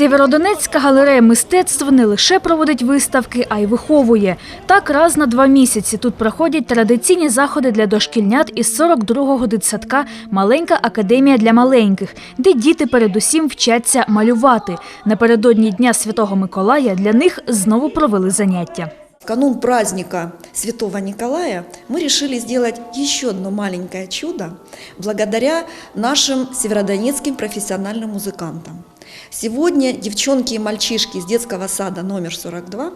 Сєвєродонецька галерея мистецтв не лише проводить виставки, а й виховує. Так раз на два місяці тут проходять традиційні заходи для дошкільнят із 42-го дитсадка Маленька академія для маленьких, де діти передусім вчаться малювати. Напередодні Дня Святого Миколая для них знову провели заняття. В канун праздника Святого Николая мы решили сделать еще одно маленькое чудо благодаря нашим северодонецким профессиональным музыкантам. Сегодня девчонки и мальчишки из детского сада номер 42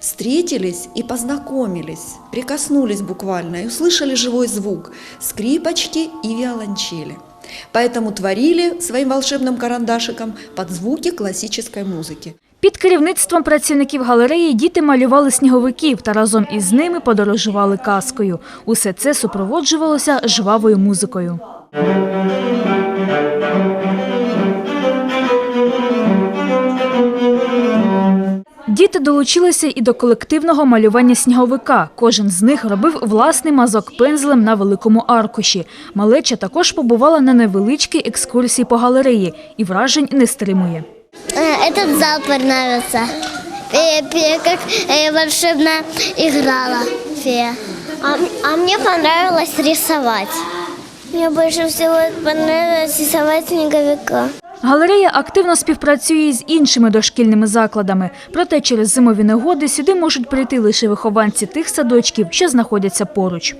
встретились и познакомились, прикоснулись буквально и услышали живой звук скрипочки и виолончели. Поэтому творили своим волшебным карандашиком под звуки классической музыки. Під керівництвом працівників галереї діти малювали сніговиків та разом із ними подорожували казкою. Усе це супроводжувалося жвавою музикою. Діти долучилися і до колективного малювання сніговика. Кожен з них робив власний мазок пензлем на великому аркуші. Малеча також побувала на невеличкій екскурсії по галереї і вражень не стримує. Э, Этот зал понравился. Э, пе- Как э, волшебно играла фея. А, м- а мне понравилось рисовать. Мне больше всего понравилось рисовать снеговика. Галерея активно співпрацює з іншими дошкільними закладами. Проте через зимові негоди сюди можуть прийти лише вихованці тих садочків, що знаходяться поруч.